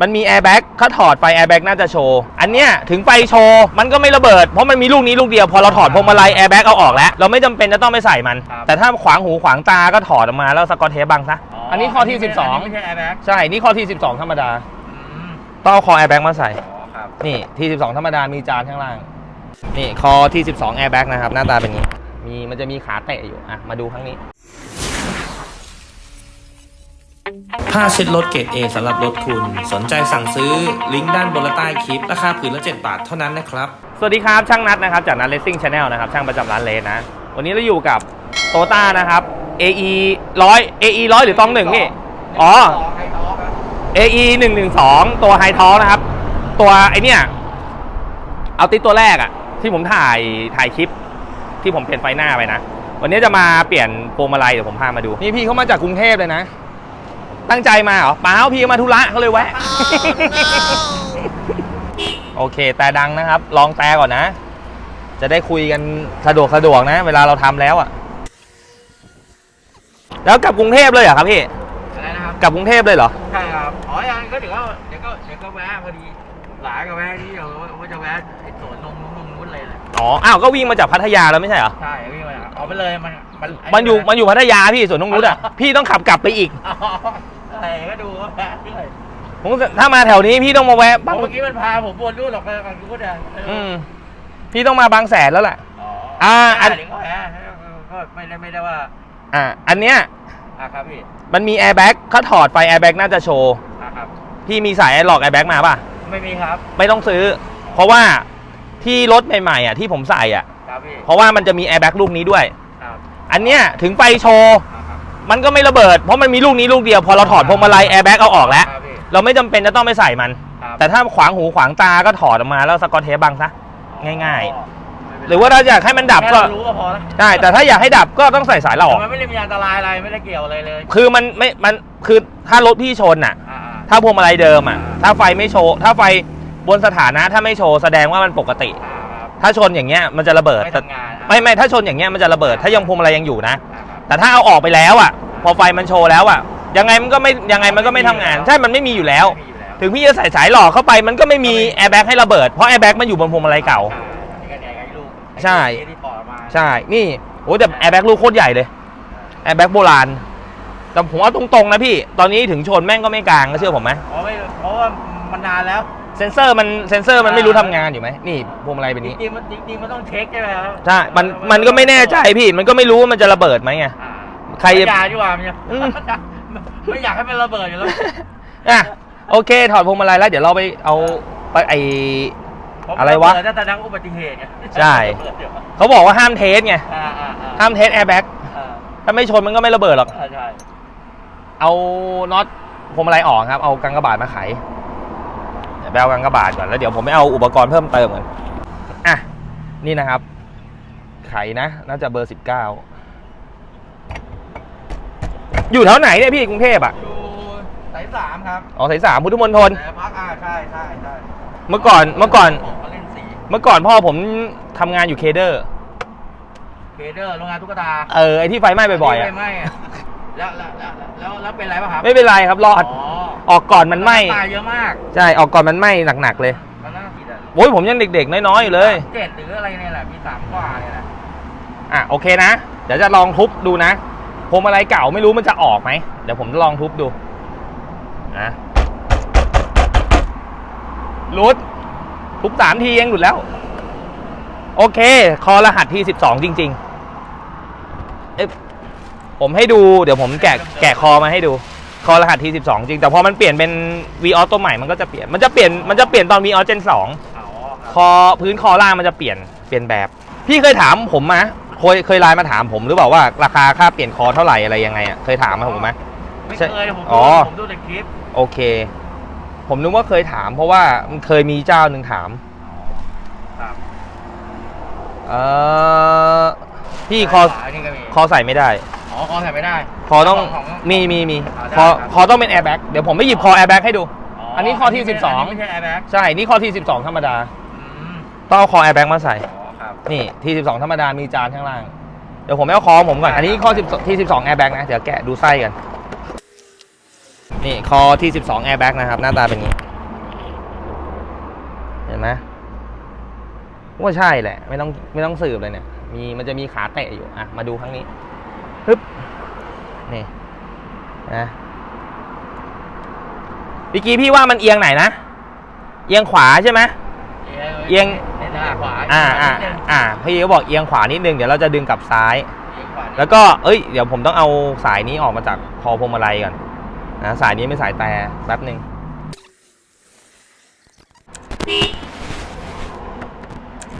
มันมีแอร์แบ็กเขาถอดไฟแอร์แบ็กน่าจะโชว์ อันเนี้ยถึงไฟโชว์ มันก็ไม่ระเบิด เพราะมันมีลูกนี้ลูกเดียว พอเราถอดพวงมาลัยแอร์แบ็กเอาออกแล้ว เราไม่จำเป็นจะต้องไปใส่มัน ครับ แต่ถ้าขวางหูขวางตาก็ถอดออกมาแล้วสกอตเทปบังซะ อันนี้ข้อที่ ไม่ใช่แอร์แบ็ก12 ใช่ นี่ข้อที่ 12 ธรรมดาอืมต้องเอาคอแอร์แบ็กมาใส่ อ๋อครับนี่ที่12 ธรรมดา มีจานข้างล่าง นี่คอที่ 12 Airbag นะครับ หน้าตาเป็นอย่างนี้ มีมันจะมีขาเตะอยู่ อะ มาดูข้างนี้ ผ้าเช็ดรถเกรด A สำหรับรถคุณ สนใจสั่งซื้อลิงก์ด้านบนและใต้คลิป ราคาผืนละ 7 บาทเท่านั้นนะครับ สวัสดีครับ ช่างนัดนะครับ จากนัดเลสซิ่งชาแนลนะครับ ช่างประจำร้านเลสนะ วันนี้เราอยู่กับโตต้านะครับ AE 100 AE 100 หรือตองหนึ่งพี่ อ๋อไฮท็อปครับ AE 1 1 2 ตัวไฮทอนะครับ ตัวไอเนี่ยเอาติดตัวแรกอะที่ผมถ่ายถ่ายคลิปที่ผมเปลี่ยนไฟหน้าไปนะ วันนี้จะมาเปลี่ยนพวงมาลัยเดี๋ยวผมพามาดู นี่พี่เขามาจากกรุงเทพเลยนะ ตั้งใจมาเหรอเปล่าพี่มาธุระเขาเลยแวะ โอเค แต่ดังนะครับ ลองแต่ก่อนนะ จะได้คุยกันสะดวกสะดวกนะ เวลาเราทำแล้วอะแล้วกลับกรุงเทพเลยเหรอครับพี่อะไรนะครับกลับกรุงเทพเลยเหรอใช่ครับอ๋อยังก็เดี๋ยวก็เดี๋ยวก็เดี๋ยวก็แวะพอดีหลายก็แวะที่เดี๋ยวว่าจะแวะไอ้สวนนงนู้นนงนู้นเลยแหละอ๋ออ้าวก็วิ่งมาจากพัทยาแล้วไม่ใช่เหรอใช่พี่มาเอาไปเลยมันมันมันอยู่มันอยู่พัทยาพี่สวนนงนุชอะพี่ต้องขับกลับไปอีก อ๋ออะไรก็ดูว่าแวะเรื่อยผมถ้ามาแถวนี้พี่ต้องมาแวะบางเมื่อกี้มันพาผมวนนู่นหรอกไปฝั่งนู้นอะเอออืมพี่ต้องมาบางแสนแล้วแหละ อ๋ออ่าอัอันนนี้ก็แวะก็ไม่ได้ไม่ได้ว่าอ่า อันเนี้ยอะครับพี่มันมีแอร์แบ็กเขาถอดไฟแอร์แบ็กน่าจะโชว์อะครับ พี่มีสายหลอกแอร์แบ็กมาป่ะ ไม่มีครับไม่ต้องซื้อ เพราะว่าที่รถใหม่ๆอะที่ผมใส่อะ ครับพี่เพราะว่ามันจะมีแอร์แบ็กลูกนี้ด้วย ครับอันเนี้ยถึงไฟโชว์อะครับ มันก็ไม่ระเบิด เพราะมันมีลูกนี้ลูกเดียว พอเราถอดพวงมาลัยแอร์แบ็กเอาออกแล้ว ครับพี่ เราไม่จำเป็นจะต้องไปใส่มัน ครับ แต่ถ้าขวางหูขวางตาก็ถอดออกมาแล้วสกอตเทปบังซะ ง่ายอ๋อหรือว่าถ้าอยากให้มันดับแค่ก็เรารู้ก็พอแล้วได้ แต่ถ้าอยากให้ดับก็ต้องใส่สายหลอก มันไม่ได้มีอันตรายอะไรไม่ได้เกี่ยวอะไรเลยคือมันไม่ มัน คือถ้ารถพี่ชนน่ะ อ่าถ้าพวงมาลัยเดิมอะ ถ้าไฟไม่โชว์ ถ้าไฟบนสถานะถ้าไม่โชว์แสดงว่ามันปกติ อ่าครับถ้าชนอย่างเงี้ยมันจะระเบิดไม่แต่ทำงานอะไม่ไม่ถ้าชนอย่างเงี้ยมันจะระเบิด ถ้ายังพวงมาลัยยังอยู่นะ อ่าครับ แต่ถ้าเอาออกไปแล้วอะ พอไฟมันโชว์แล้วอะ ยังไงมันก็ไม่ยังไงมันก็ไม่ทำงาน ใช่ มันไม่มีอยู่แล้วไม่มีอยู่แล้ว ถึงพี่จะใส่สายหลอกเข้าไปมันก็ไม่มีแอร์แบ็กให้ระเบิด เพราะแอร์แบ็กมันอยู่บนพวงมาลัยเก่าอ่านี่ก็เนี่ยไอ้ลูกใช่ ไอ้ที่ปอดมาใช่ นี่โอ้แต่แอร์แบ็กลูกโคตรใหญ่เลย แอร์แบ็กโบราณ แต่ผมว่าตรงๆนะพี่ ตอนนี้ถึงชนแม่งก็ไม่กลางก็เชื่อผมไหมเพราะไม่เพราะว่ามันนานแล้ว เซนเซอร์มันเซนเซอร์มันไม่รู้ทำงานอยู่ไหมนี่พวงมาลัยเป็นจนี้ริงๆมันจริงๆมันต้องเช็คใช่ไหมครับใช่มันมันก็ไม่แน่ใจพี่ มันก็ไม่รู้ว่ามันจะระเบิดไหมไง อ่าใครจะยาดีกว่ามันจะอืม ไม่อยากให้มันระเบิดอยู่แล้วอะโอเค ถอดพวงมาลัยแล้วเดี๋ยวเราไปเอาไปไออะไรวะเปิดตั้งแต่นักอุบัติเหตุไงใช่ เปิดเดี๋ยวเขาบอกว่าห้ามเทสไงอ่าอ่าอ่าห้ามเทสแอร์แบ็กอ่าถ้าไม่ชนมันก็ไม่ระเบิดหรอก อ่าใช่เอาน็อตพวงมาลัยออกครับ เอากังกระบาดมาไขเดี๋ยว ไปเอากังกระบาดก่อนแล้วเดี๋ยวผมไปเอาอุปกรณ์เพิ่มเติมกันอะนี่นะครับ ไขนะน่าจะเบอร์สิบเก้าอยู่แถวไหนเนี่ยพี่กรุงเทพอะอยู่สายสามครับอ๋อสายสามพุทธมณฑลแต่พักอ่าใช่ใช่ใช่เมื่อก่อนเมื่อก่อนผมมาเล่นสีเมื่อก่อนพ่อผมทำงานอยู่เคเดอร์เบเดอร์โรงงานตุ๊กตาเออไอที่ไฟไหม้บ่อยๆอะ ไม่ไม่อะแล้วแล้วแล้วแล้วแล้วเป็นไรป่ะครับไม่เป็นไรครับรอด อ๋อ ออกก่อนมันไหม้ตายเยอะมากใช่ออกก่อนมันไหม้หนักๆเลยมันน่าผิดอะโอ้ยผมยังเด็กๆน้อยๆอยู่เลยเจ็ดหรืออะไรเนี่ยแหละมีสามกว่าเนี่ยแหละอะโอเคนะ เดี๋ยวจะลองทุบดูนะพวงมาลัยเก่าไม่รู้มันจะออกไหมเดี๋ยวผมจะลองทุบดูนะหลุดทุบสามทีเองหลุดแล้ว โอเค คอรหัสที่สิบสองจริง ๆ เอ๊ะผมให้ดูเดี๋ยวผมแกะแกะคอมาให้ดู คอรหัสที่สิบสองจริง แต่พอมันเปลี่ยนเป็น v ีออตัวใหม่มันก็จะเปลี่ยน มันจะเปลี่ยน มันจะเปลี่ยนตอน v ีออเจนสองอ๋อคอพื้นคอล่างมันจะเปลี่ยน เปลี่ยนแบบ พี่เคยถามผมมะเคยเคยไลน์มาถามผมหรือเปล่าว่าราคาค่าเปลี่ยนคอเท่าไหร่อะไรยังไงอะ เคยถามมาผมไหมไม่ใช่เคย ผมอ๋ดูอผมดูแต่คลิป โอเค ผมนึกว่าเคยถาม เพราะว่ามันเคยมีเจ้าหนึ่งถามครับเออพี่คออันนี้ก็มีคอใส่ไม่ได้ อ๋อคอใส่ไม่ได้คอต้องของมีมีมีอ่าได้คอครับ คอต้องเป็นแอร์แบ็กเดี๋ยวผมไปหยิบคอแอร์แบ็กให้ดู อันนี้ข้อที่ ไม่12ไม่ใช่แอร์แบ็กใช่ นี่คอที่ 12 ธรรมดา อืมต้องเอาคอแอร์แบ็กมาใส่ อ๋อครับ นี่ที่ 12 ธรรมดา มีจานข้างล่าง เดี๋ยวผมไปเอาคอผมก่อน อันนี้ข้อ10ที่ 12แอร์แบ็กนะ เดี๋ยวแกะดูไส้กัน นี่คอที่ 12 airbag นะครับ หน้าตาเป็นอย่างนี้ เห็นไหมว่าใช่แหละ ไม่ต้องไม่ต้องสืบเลยเนี่ย มีมันจะมีขาเตะอยู่ อะ มาดูครั้งนี้ ฮึบนี่นะพี่กี้พี่ว่ามันเอียงไหนนะ เอียงขวาใช่ไหมเอียงหน้าขวาอ่าอ่าอ่าพี่ก็บอกเอียงขวานิดนึงเดี๋ยวเราจะดึงกลับซ้ายเอียงขวาแล้วก็เอ้ยเดี๋ยวผมต้องเอาสายนี้ออกมาจากคอพวงมาลัยก่อนนะสายนี้ไม่สายแต่แป๊บหนึ่ง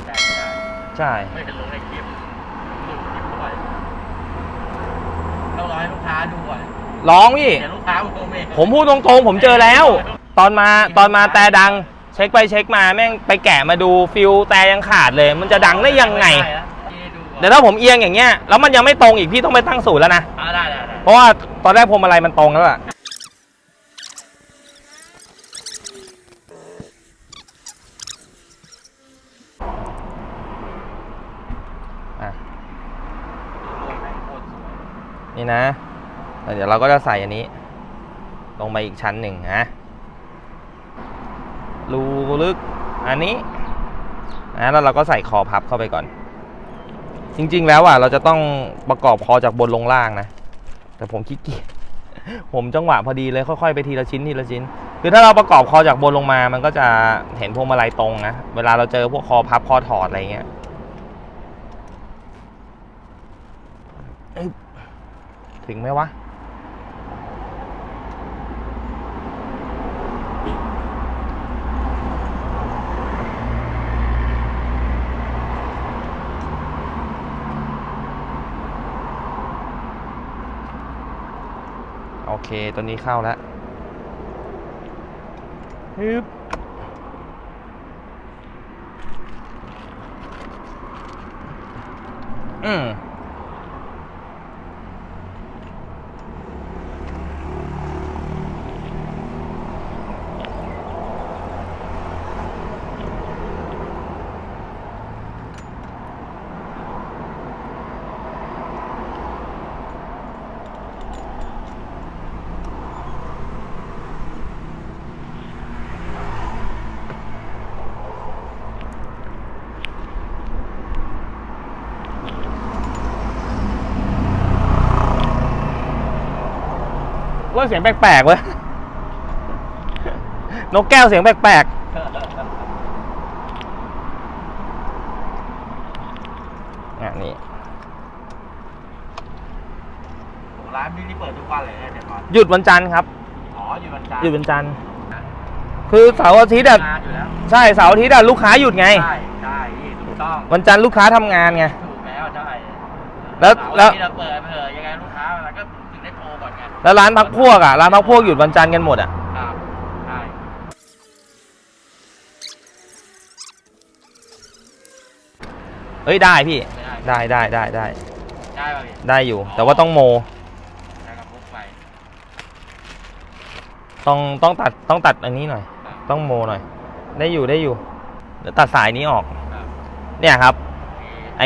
แต่ไม่ได้ใช่ไม่เห็นลงในคลิปดูคลิปบ่อย ต้องรอให้ลูกค้าดูก่อนร้องพี่ เดี๋ยวลูกค้ามันคงไม่ผมพูดตรงๆ ผมเจอแล้ว ตอนมาตอนมาแต่ดัง เช็คไปเช็คมาแม่งไปแกะมาดูฟิลแต่ยังขาดเลย มันจะดังได้ยังไง เดี๋ยวถ้าผมเอียงอย่างเงี้ยแล้วมันยังไม่ตรงอีกพี่ต้องไปตั้งศูนย์แล้วนะ อ่าได้ได้ได้เพราะว่าตอนแรกพวงมาลัยมันตรงแล้วอะอะ นี่นะเดี๋ยวเราก็จะใส่อันนี้ ลงไปอีกชั้นหนึ่งนะรูลึกอันนี้นะแล้วเราก็ใส่คอพับเข้าไปก่อน จริง ๆ แล้วอะเราจะต้องประกอบคอจากบนลงล่างนะ แต่ผมขี้เกียจผมจังหวะพอดีเลยค่อยๆไปทีละชิ้นทีละชิ้น คือถ้าเราประกอบคอจากบนลงมามันก็จะเห็นพวงมาลัยตรงนะ เวลาเราเจอพวกคอพับคอถอดอะไรเงี้ย ถึงไหมวะ โอเค ตัวนี้เข้าแล้วฮึบอืม เสียงแปลกๆเว้ยนกแก้วเสียงแปลกๆอะนี่ร้านนี้นี่เปิดทุกวันเลยนะเดี๋ยวก่อนหยุดวันจันทร์ครับ อ๋ออยู่วันจันทร์หยุดวันจันทร์ คือเสาร์อาทิตย์อะงานอยู่แล้วใช่เสาร์อาทิตย์อะลูกค้าหยุดไง ใช่ใช่นี่ถูกต้องวันจันทร์ลูกค้าทำงานไง ถูกแล้วใช่แล้วแล้วที่เราเปิดเผื่อยังไงลูกค้าเราก็ แล้วร้านพักพวกอะร้านพักพวกหยุดวันจันทร์กันหมดอะครับใช่เอ้ยได้พี่ ไม่ได้ได้ได้ได้ได้ได้ป่ะพี่ได้อยู่ แต่ว่าต้องโม ได้กับพวกไฟต้องต้องตัดต้องตัดอันนี้หน่อย ครับต้องโมหน่อย ได้อยู่ได้อยู่เดี๋ยวตัดสายนี้ออก ครับเนี่ยครับ ไอ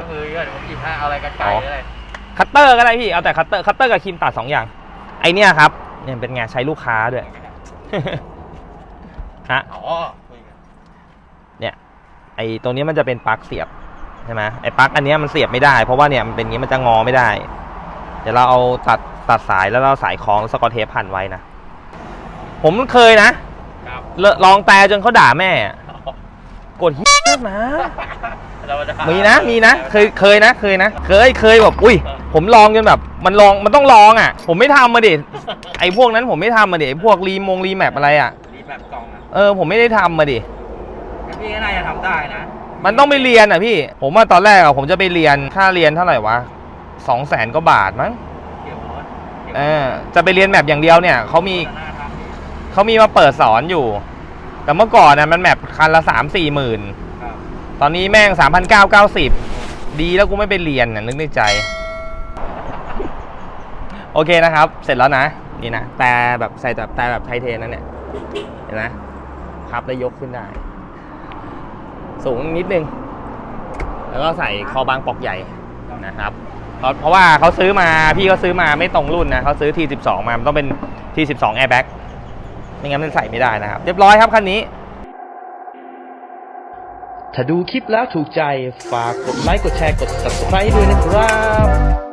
ก็คือเดี๋ยวผมหยิบให้เอาอะไรกันไกลอ๋อ เลย คัตเตอร์ก็ได้พี่ เอาแต่คัตเตอร์คัตเตอร์กับครีมตัดสองอย่าง ไอเนี่ยครับ เนี่ยเป็นไงใช้ลูกค้าด้วยฮะอ๋อคุยกันเนี่ยไอตรงนี้มันจะเป็นปลั๊กเสียบใช่ไหมไอปลั๊กอันเนี้ยมันเสียบไม่ได้ เพราะว่าเนี่ยมันเป็นอย่างนี้มันจะงอไม่ได้ เดี๋ยวเราเอาตัดตัดสายแล้วเราสายคล้องสกอตเทปพันไว้นะ ผมเคยนะครับเลลองแต่จนเขาด่าแม่อะกดเฮี้ยนะเราจะมีนะมีนะ เคยเคยนะเคยนะ เคยเคยแบบอุ้ย ผมลองจนแบบ มันลองมันต้องลองอะ ผมไม่ทำมาดิไอพวกนั้นผมไม่ทำมาดิไอพวกรีมงรีแมปอะไรอะรีแบบกล่องอะเออผมไม่ได้ทำมาดิแต่พี่ก็น่าจะทำได้นะมันต้องไปเรียนอะพี่ ผมว่าตอนแรกอะผมจะไปเรียนค่าเรียนเท่าไหร่วะสองแสนกว่าบาทมั้งเดี๋ยวรถเออจะไปเรียนแมปอย่างเดียวเนี่ยเขามีน่าทำดีเขามีมาเปิดสอนอยู่ แต่เมื่อก่อนน่ะมันแมปคันละสามสี่หมื่นครับตอนนี้แม่งสามพันเก้าเก้าสิบดีแล้วกูไม่ไปเรียนน่ะนึกในใจ โอเคนะครับ เสร็จแล้วนะ นี่นะ แต่แบบใส่แบบแต่แบบไทเทนนั่นเนี่ยเห็นไหมพับแล้วยกขึ้นได้ สูงนิดนึง แล้วก็ใส่คอบางปอกใหญ่นะครับเพราะเพราะว่าเขาซื้อมาพี่เขาซื้อมาไม่ตรงรุ่นนะเขาซื้อ T12 มามันต้องเป็น T12 Airbag ไม่งั้นมันใส่ไม่ได้นะครับ เรียบร้อยครับคันนี้ ถ้าดูคลิปแล้วถูกใจฝากกดไลค์กดแชร์กด subscribe ด้วยนะครับ